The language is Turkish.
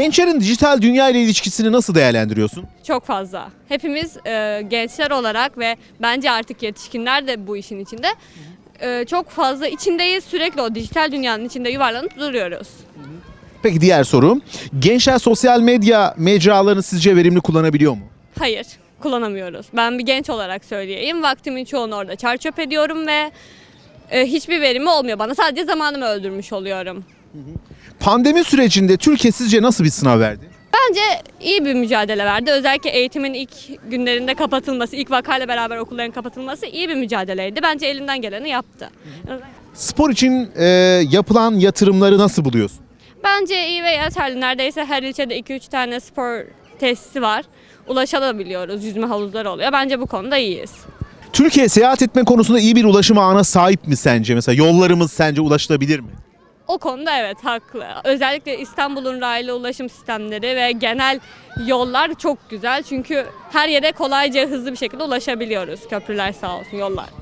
Gençlerin dijital dünya ile ilişkisini nasıl değerlendiriyorsun? Çok fazla. Hepimiz e, gençler olarak ve bence artık yetişkinler de bu işin içinde e, çok fazla içindeyiz. Sürekli o dijital dünyanın içinde yuvarlanıp duruyoruz. Peki diğer soru. Gençler sosyal medya mecralarını sizce verimli kullanabiliyor mu? Hayır, kullanamıyoruz. Ben bir genç olarak söyleyeyim. Vaktimin çoğunu orada çarçöp ediyorum ve e, hiçbir verimi olmuyor bana. Sadece zamanımı öldürmüş oluyorum. Pandemi sürecinde Türkiye sizce nasıl bir sınav verdi? Bence iyi bir mücadele verdi. Özellikle eğitimin ilk günlerinde kapatılması, ilk vakayla beraber okulların kapatılması iyi bir mücadeleydi. Bence elinden geleni yaptı. Spor için e, yapılan yatırımları nasıl buluyorsun? Bence iyi ve yeterli. Neredeyse her ilçede 2-3 tane spor tesisi var. Ulaşabiliyoruz. Yüzme havuzları oluyor. Bence bu konuda iyiyiz. Türkiye seyahat etme konusunda iyi bir ulaşım ağına sahip mi sence? Mesela yollarımız sence ulaşılabilir mi? O konuda evet haklı. Özellikle İstanbul'un raylı ulaşım sistemleri ve genel yollar çok güzel. Çünkü her yere kolayca hızlı bir şekilde ulaşabiliyoruz. Köprüler sağ olsun, yollar.